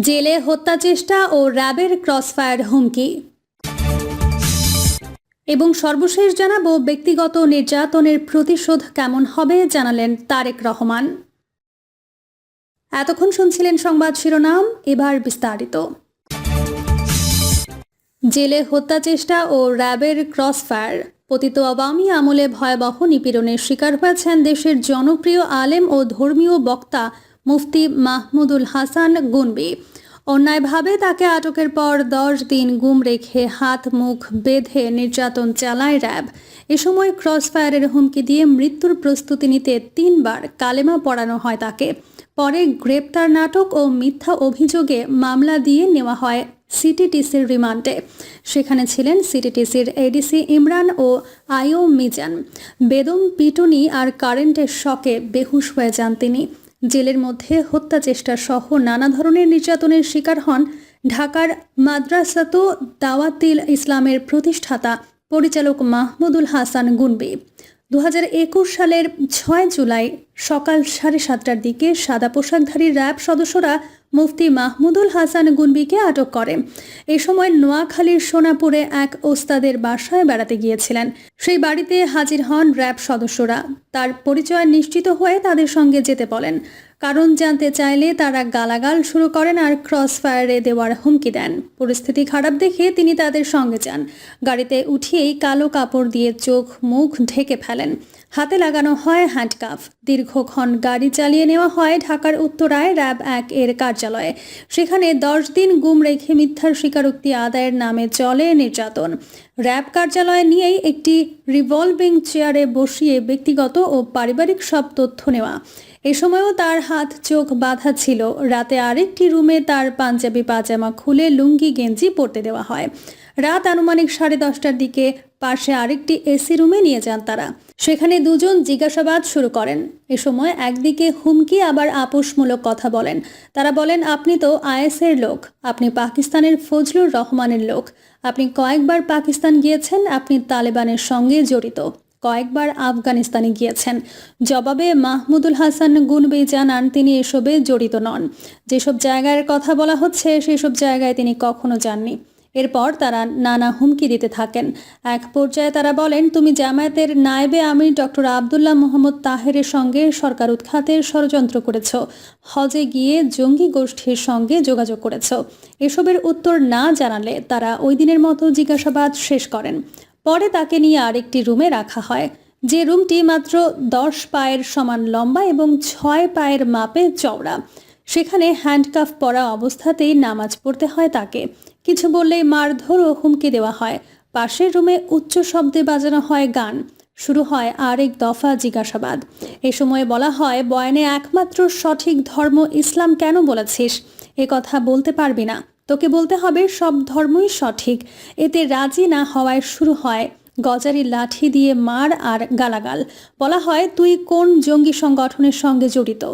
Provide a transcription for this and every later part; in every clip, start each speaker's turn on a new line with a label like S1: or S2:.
S1: জেলে হত্যা চেষ্টা ও র্যাবের ক্রসফায়ার হুমকি। এবং সর্বশেষ জানাব ব্যক্তিগত নির্যাতনের প্রতিশোধ কেমন হবে জানালেন তারেক রহমান। এতক্ষণ শুনছিলেন সংবাদ শিরোনাম, এবার বিস্তারিত। জেলে হত্যা চেষ্টা ও র্যাবের ক্রসফায়ার। পতিত আওয়ামী আমলে ভয়াবহ নিপীড়নের শিকার হয়েছেন দেশের জনপ্রিয় আলেম ও ধর্মীয় বক্তা মুফতি মাহমুদুল হাসান গুনবি। অন্যায়ভাবে তাকে আটকের পর দশ দিন গুম রেখে হাত মুখ বেঁধে নির্যাতন চালায় র্যাব। এ সময় ক্রসফায়ারের হুমকি দিয়ে মৃত্যুর প্রস্তুতি নিতে তিনবার কালেমা পড়ানো হয় তাকে। পরে গ্রেপ্তার নাটক ও মিথ্যা অভিযোগে মামলা দিয়ে নেওয়া হয় সিটিটিসির রিমান্ডে। সেখানে ছিলেন সিটিটিসির এডিসি ইমরান ও আইও মিজান। বেদম পিটুনি আর কারেন্টের শকে বেহুশ হয়ে যান তিনি। জেলের মধ্যে হত্যা চেষ্টা সহ নানা ধরনের নির্যাতনের শিকার হন ঢাকার মাদ্রাসাতো দাওয়াতিল ইসলামের প্রতিষ্ঠাতা পরিচালক মাহমুদুল হাসান গুনবি। দু হাজার একুশ সালের ছয় জুলাই সকাল সাড়ে সাতটার দিকে সাদা পোশাকধারী র্যাব সদস্যরা মুফতি মাহমুদুল হাসান গুনবিকে আটক করে এ সময় নোয়াখালীর সোনাপুরে এক ওস্তাদের বাসায় বেড়াতে গিয়েছিলেন। সেই বাড়িতে হাজির হন র্যাব সদস্যরা। তার পরিচয় নিশ্চিত হয়ে তাদের সঙ্গে যেতে বলেন। কারণ জানতে চাইলে তারা গালাগাল শুরু করেন আর ক্রস ফায়ারে দেওয়ার হুমকি দেন। পরিস্থিতি খারাপ দেখে তিনি তাদের সঙ্গে যান। গাড়িতে উঠিয়েই কালো কাপড় দিয়ে চোখ মুখ ঢেকে ফেলেন। হাতে লাগানো হয় হ্যান্ডকাফ। দীর্ঘক্ষণ গাড়ি চালিয়ে নেওয়া হয় ঢাকার উত্তরায় র্যাব এক এর কার্যালয়ে। সেখানে দশ দিন গুম রেখে মিথ্যার স্বীকারোক্তি আদায়ের নামে চলে নির্যাতন। র্যাব কার্যালয়ে নিয়েই একটি রিভলভিং চেয়ারে বসিয়ে ব্যক্তিগত ও পারিবারিক সব তথ্য নেওয়া। এ সময়ও তার হাত চোখ বাঁধা ছিল। রাতে আরেকটি রুমে তার পাঞ্জাবি, পাজামা খুলে লুঙ্গি, গেঞ্জি পরতে দেওয়া হয়। রাত আনুমানিক সাড়ে দশটার দিকে পাশে আরেকটি এসি রুমে নিয়ে যান তারা। সেখানে দুজন জিজ্ঞাসাবাদ শুরু করেন। এ সময় একদিকে হুমকি, আবার আপোষমূলক কথা বলেন। তারা বলেন, আপনি তো আইএসের লোক। আপনি পাকিস্তানের ফজলুর রহমানের লোক। আপনি কয়েকবার পাকিস্তান গিয়েছেন। আপনি তালেবানের সঙ্গে জড়িত। কয়েকবার আফগানিস্তানে গিয়েছেন। জবাবে মাহমুদুল হাসান গুনবি জানান, তিনি এসবে জড়িত নন। যেসব জায়গার কথা বলা হচ্ছে, সেসব জায়গায় তিনি কখনো যাননি। এরপর তারা নানা হুমকি দিতে থাকেন। এক পর্যায়ে তারা বলেন, তুমি জামায়াতের নায়েবে আমির ডক্টর আবদুল্লাহ মোহাম্মদ তাহেরের সঙ্গে সরকার উৎখাতের ষড়যন্ত্র করেছ। হজে গিয়ে জঙ্গি গোষ্ঠীর সঙ্গে যোগাযোগ করেছ। এসবের উত্তর না জানালে তারা ওই দিনের মতো জিজ্ঞাসাবাদ শেষ করেন। পরে তাকে নিয়ে আরেকটি রুমে রাখা হয়, যে রুমটি মাত্র দশ পায়ের সমান লম্বা এবং ছয় পায়ের মাপে চওড়া। সেখানে হ্যান্ডকাফ পরা অবস্থাতেই নামাজ পড়তে হয় তাকে। কিছু বললেই মারধর ও হুমকি দেওয়া হয়। পাশের রুমে উচ্চ শব্দে বাজানো হয় গান। শুরু হয় আরেক দফা জিজ্ঞাসাবাদ। এ সময় বলা হয়, বয়ানে একমাত্র সঠিক ধর্ম ইসলাম কেন বলেছিস? এ কথা বলতে পারবি না। তোকে বলতে হবে, সব ধর্মই সঠিক। এতে রাজি না হওয়ায় শুরু হয় গজারি লাঠি দিয়ে মার আর গালাগাল। বলা হয়, তুই কোন জঙ্গি সংগঠনের সঙ্গে জড়িত?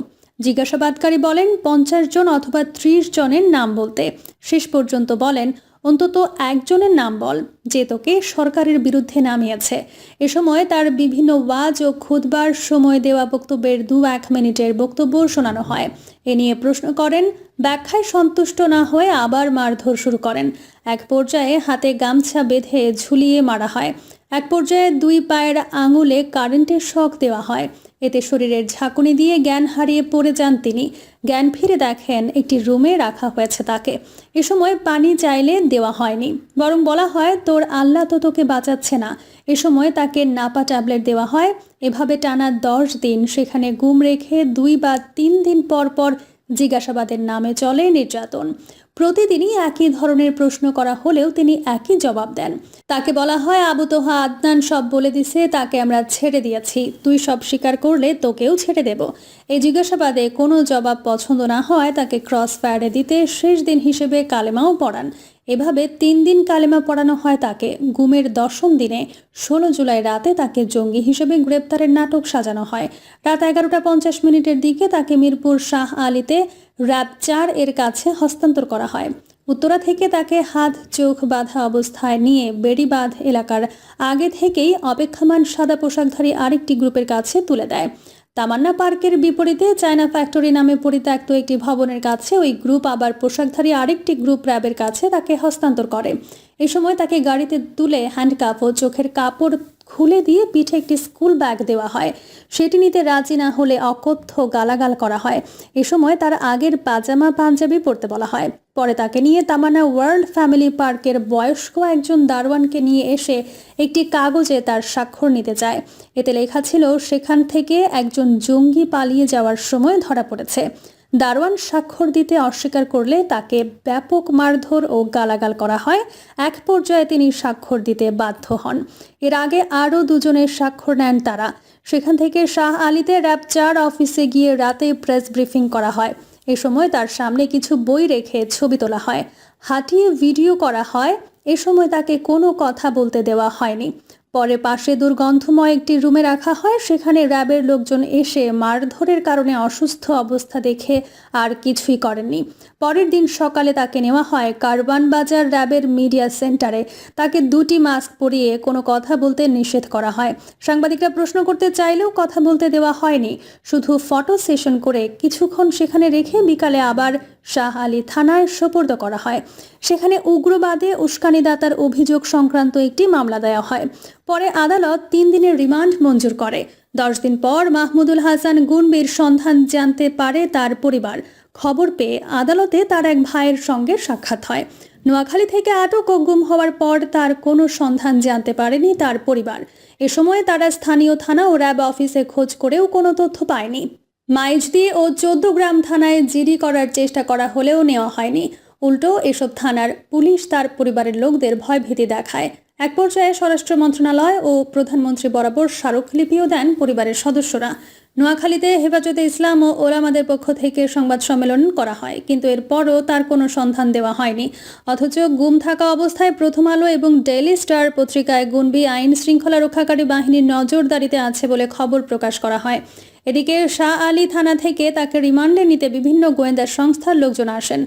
S1: জিজ্ঞাসাবাদকারী বলেন, পঞ্চাশ জন অথবা ত্রিশ জনের নাম বলতে। শেষ পর্যন্ত বলেন অন্তত একজনের নাম বল যে তোকে সরকারের বিরুদ্ধে নামিয়েছে। এ সময় তার বিভিন্ন ওয়াজ ও খুদবার সময় দেওয়া বক্তব্যের দু এক মিনিটের বক্তব্য শোনানো হয়। এ নিয়ে প্রশ্ন করেন, ব্যাখ্যায় সন্তুষ্ট না হয়ে আবার মারধর শুরু করেন। এক পর্যায়ে হাতে গামছা বেঁধে ঝুলিয়ে মারা হয়। এক পর্যায়ে দুই পায়ের আঙুলে কারেন্টের শখ দেওয়া হয়। এতে শরীরের ঝাঁকুনি দিয়ে জ্ঞান হারিয়ে পড়ে যান তিনি। জ্ঞান ফিরে দেখেন একটি রুমে রাখা হয়েছে তাকে। এ সময় পানি চাইলে দেওয়া হয়নি। বরং বলা হয়, তোর আল্লাহ তো তোকে বাঁচাচ্ছে না। এ সময় তাকে নাপা ট্যাবলেট দেওয়া হয়। এভাবে টানা দশ দিন সেখানে গুম রেখে দুই বা তিন দিন পর পর জিজ্ঞাসাবাদের নামে চলে নির্যাতন। প্রতিদিনই একই ধরনের প্রশ্ন করা হলেও তিনি একই জবাব দেন। তাকে বলা হয়, আবু তোহা আদনান সব বলে দিছে, তাকে আমরা ছেড়ে দিয়েছি। তুই সব স্বীকার করলে তোকেও ছেড়ে দেব। এই জিজ্ঞাসাবাদে কোনো জবাব পছন্দ না হয় তাকে ক্রস ফায়ারে দিতে শেষ দিন হিসেবে কালেমাও পড়ান। এভাবে তিন দিন কালেমা পড়ানো হয় তাকে। গুমের দশম দিনে ষোলো জুলাই রাতে তাকে জঙ্গি হিসেবে গ্রেপ্তারের নাটক সাজানো হয়। রাত এগারোটা পঞ্চাশ মিনিটের দিকে তাকে মিরপুর শাহ আলীতে র্যাব চার এর কাছে হস্তান্তর করা হয়। উত্তরা থেকে তাকে হাত, চোখ বাঁধা অবস্থায় নিয়ে বেড়িবাঁধ এলাকার আগে থেকেই অপেক্ষমান সাদা পোশাকধারী আরেকটি গ্রুপের কাছে তুলে দেয়। তামান্না পার্কের বিপরীতে চায়না ফ্যাক্টরি নামে পরিত্যক্ত একটি ভবনের কাছে ওই গ্রুপ আবার পোশাকধারী আরেকটি গ্রুপ র্যাবের কাছে তাকে হস্তান্তর করে। এ সময় তাকে গাড়িতে তুলে হ্যান্ডকাপ ও চোখের কাপড় খুলে দিয়ে পিঠে একটি স্কুল ব্যাগ দেওয়া হয়। সেটি নিতে রাজি না হলে অকথ্য গালাগাল করা হয়। এ সময় তার আগের পাজামা পাঞ্জাবি পরতে বলা হয়। পরে তাকে নিয়ে তামান্না ওয়ার্ল্ড ফ্যামিলি পার্কের বয়স্ক একজন দারোয়ানকে নিয়ে এসে একটি কাগজে তার স্বাক্ষর নিতে চায় এতে লেখা ছিল, সেখান থেকে একজন জঙ্গি পালিয়ে যাওয়ার সময় ধরা পড়েছে। দারোয়ান স্বাক্ষর দিতে অস্বীকার করলে তাকে ব্যাপক মারধর ও গালাগাল করা হয়। এক পর্যায়ে তিনি স্বাক্ষর দিতে বাধ্য হন। এর আগে আরও দুজনের স্বাক্ষর নেন তারা। সেখান থেকে শাহ আলীতে র্যাব চার অফিসে গিয়ে রাতে প্রেস ব্রিফিং করা হয়। এ সময় তার সামনে কিছু বই রেখে ছবি তোলা হয়। হাঁটিয়ে ভিডিও করা হয়। এ সময় তাকে কোনো কথা বলতে দেওয়া হয়নি। পরে পাশে দুর্গন্ধময় একটি রুমে রাখা হয়। সেখানে র্যাবের লোকজন এসে মারধরের কারণে অসুস্থ অবস্থা দেখে আর কিছুই করেননি। পরের দিন সকালে তাকে নেওয়া হয় কারবান বাজার র্যাবের মিডিয়া সেন্টারে। তাকে দুটি মাস্ক পরিয়ে কোনো কথা বলতে নিষেধ করা হয়। সাংবাদিকরা প্রশ্ন করতে চাইলেও কথা বলতে দেওয়া হয়নি। শুধু ফটো সেশন করে কিছুক্ষণ সেখানে রেখে বিকালে আবার শাহ আলী থানায় সোপর্দ করা হয়। সেখানে উগ্রবাদে উস্কানিদাতার অভিযোগ সংক্রান্ত একটি মামলা দেওয়া হয়। পরে আদালত তিন দিনের রিমান্ড মঞ্জুর করে। দশ দিন পর মাহমুদুল হাসান গুনবির সন্ধান জানতে পারে তার পরিবার। খবর পেয়ে আদালতে তার এক ভাইয়ের সঙ্গে সাক্ষাৎ হয়। নোয়াখালী থেকে আটক ও গুম হওয়ার পর তার কোনো সন্ধান জানতে পারেনি তার পরিবার। এ সময় তারা স্থানীয় থানা ও র্যাব অফিসে খোঁজ করেও কোনো তথ্য পায়নি। মাইজদি ও গ্রাম থানায় জিডি করার চেষ্টা করা হলেও নেওয়া হয়নি। উল্টো, এসব থানার পুলিশ তার পরিবারের লোকদের ভয়ভীতি দেখায়। এক পর্যায়ে স্বরাষ্ট্র মন্ত্রণালয় ও প্রধানমন্ত্রী বরাবর স্মারকলিপিও দেন পরিবারের সদস্যরা। নোয়াখালীতে হেফাজতে ইসলাম ও ওলামাদের পক্ষ থেকে সংবাদ সম্মেলন করা হয়, কিন্তু এরপরও তার কোনো সন্ধান দেওয়া হয়নি। অথচ গুম থাকা অবস্থায় প্রথম আলো এবং ডেইলি স্টার পত্রিকায় গুনবি আইন শৃঙ্খলা রক্ষাকারী বাহিনীর নজরদারিতে আছে বলে খবর প্রকাশ করা হয়। এদিকে শাহ আলী থানা থেকে তাকে রিমান্ডে নিতে বিভিন্ন গোয়েন্দা সংস্থার লোকজন আসেন।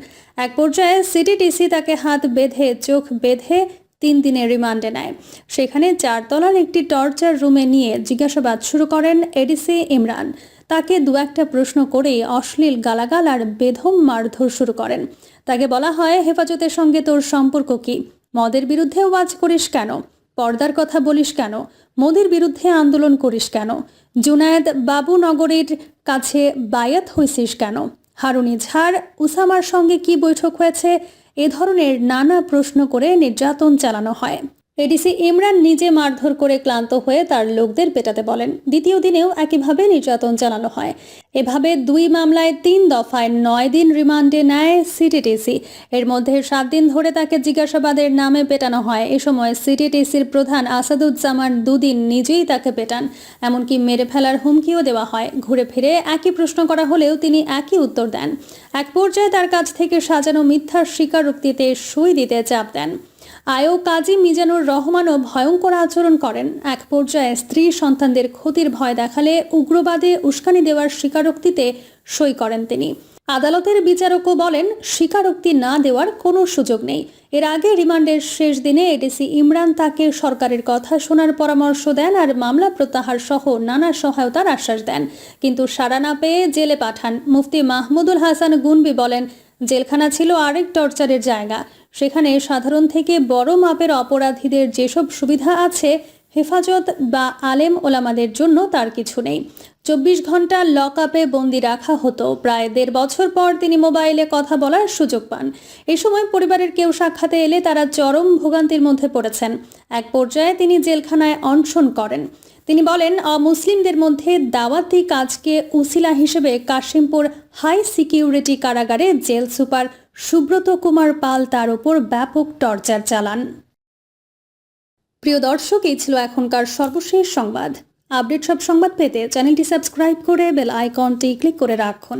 S1: এক পর্যায়ে সিটিটিসি তাকে হাত বেঁধে, চোখ বেঁধে তিন দিনের রিমান্ডে নেয়। সেখানে চারতলার একটি টর্চার রুমে নিয়ে জিজ্ঞাসাবাদ শুরু করেন এডিসি ইমরান। তাকে দু একটা প্রশ্ন করেই অশ্লীল গালাগাল আর বেধম মারধর শুরু করেন। তাকে বলা হয়, হেফাজতের সঙ্গে তোর সম্পর্ক কি? মদের বিরুদ্ধে ওয়াজ করিস কেন? পর্দার কথা বলিস কেন? মোদির বিরুদ্ধে আন্দোলন করিস কেন? জুনায়েদ বাবুনগরীর কাছে বায়াত হইছিস কেন? হারুনি ঝাড় উসামার সঙ্গে কি বৈঠক হয়েছে? এ ধরনের নানা প্রশ্ন করে নির্যাতন চালানো হয়। এডিসি ইমরান নিজে মারধর করে ক্লান্ত হয়ে তার লোকদের পেটাতে বলেন। দ্বিতীয় দিনেও একইভাবে নির্যাতন চালানো হয়। এভাবে দুই মামলায় তিন দফায় নয় দিন রিমান্ডে নেয় সিটিটিসি এর মধ্যে সাত দিন ধরে তাকে জিজ্ঞাসাবাদের নামে পেটানো হয়। এ সময় সিটিটিসির প্রধান আসাদুজ্জামান দুদিন নিজেই তাকে পেটান। এমনকি মেরে ফেলার হুমকিও দেওয়া হয়। ঘুরে ফিরে একই প্রশ্ন করা হলেও তিনি একই উত্তর দেন। এক পর্যায়ে তার কাছ থেকে সাজানো মিথ্যার স্বীকারোক্তিতে সই দিতে চাপ দেন। আয়ো কাজী মিজানুর রহমানও ভয়ঙ্কর আচরণ করেন। এক পর্যায়ে স্ত্রী সন্তানদের ক্ষতির ভয় দেখালে উগ্রবাদে উস্কানি দেওয়ার স্বীকারোক্তিতে সই করেন তিনি। আদালতের বিচারকও বলেন, স্বীকারোক্তি না দেওয়ার কোনো সুযোগ নেই। এর আগে রিমান্ডের শেষ দিনে এডিসি ইমরান তাকে সরকারের কথা শোনার পরামর্শ দেন আর মামলা প্রত্যাহার সহ নানা সহায়তার আশ্বাস দেন। কিন্তু সাড়া না পেয়ে জেলে পাঠান। মুফতি মাহমুদুল হাসান গুনবি বলেন, জেলখানা ছিল আরেক টর্চারের জায়গা। সেখানে সাধারণ থেকে বড় মাপের অপরাধীদের যেসব সুবিধা আছে, হেফাজত বা আলেম ওলামাদের জন্য তার কিছু নেই। চব্বিশ ঘণ্টা লক আপে বন্দি রাখা হতো। প্রায় দেড় বছর পর তিনি মোবাইলে কথা বলার সুযোগ পান। এই সময় পরিবারের কেউ সাক্ষাতে এলে তারা চরম ভোগান্তির মধ্যে পড়েছেন। এক পর্যায়ে তিনি জেলখানায় অনশন করেন। তিনি বলেন, অমুসলিমদের মধ্যে দাওয়াতি কাজকে উসিলা হিসেবে কাশিমপুর হাই সিকিউরিটি কারাগারে জেল সুপার সুব্রত কুমার পাল তার ওপর ব্যাপক টর্চার চালান। প্রিয় দর্শক, এই ছিল এখনকার সর্বশেষ সংবাদ। আপডেট সব সংবাদ পেতে চ্যানেলটি সাবস্ক্রাইব করে বেল আইকনটি ক্লিক করে রাখুন।